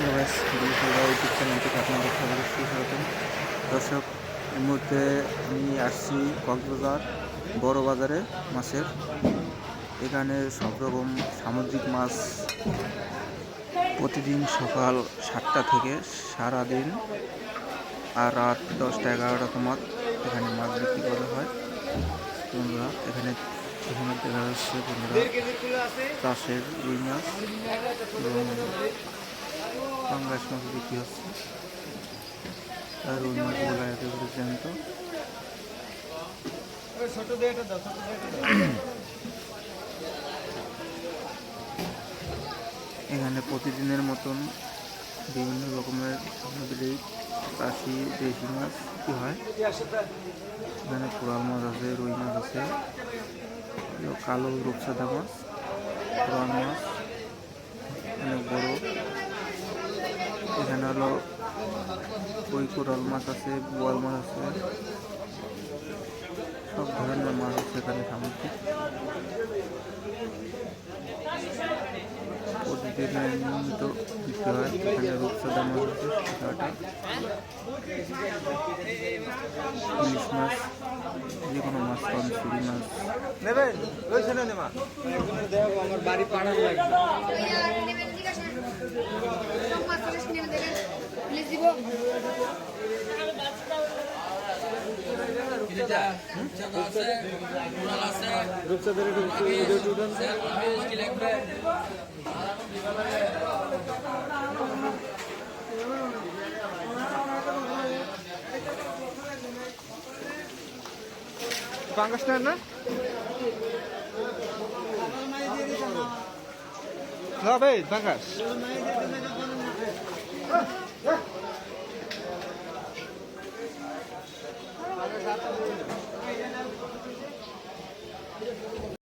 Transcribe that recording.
আপনাদের সবাইকে সুস্বাগতম দর্শক, এই মুহূর্তে আমি আসছি কক্সবাজার, বড় বাজারে মাছের। এখানে সব রকম সামুদ্রিক মাছ প্রতিদিন সকাল সাতটা থেকে সারাদিন আর রাত দশটা এগারোটা তোমার এখানে মাছ বিক্রি করা হয়। বন্ধুরা, এখানে এখানে দেখা যাচ্ছে বন্ধুরা চাষের রুই মাছ এবং পাঙ্গাস মাছ বিক্রি হচ্ছে। আর রুই মাছগুলো একেবারে জ্যান্ত এখানে প্রতিদিনের মতন বিভিন্ন রকমের সামুদ্রিক চাষি, দেশি মাছ কি হয়। এখানে কোরাল মাছ আছে, রুই মাছ আছে, কালো রূপসাদা মাছ, কোরাল মাছ অনেক বড় এখানে হলো ওই কোরাল মাছ আছে বোয়াল মাছ আছে সব ধরনের মাছ আছে এখানে সামুদ্রিক প্রতিদিনের নিয়মিত বিক্রি হয় এখানে রূপসাদা মাছ আছে ইলিশ মাছ যে কোনো মাছ পান চুরি মাছ। নেবেন রয়েছে না নেমা? আমার বাড়ি পাড়ার লাগবে। পাঙ্গাস না? না ভাই পাঙ্গাস।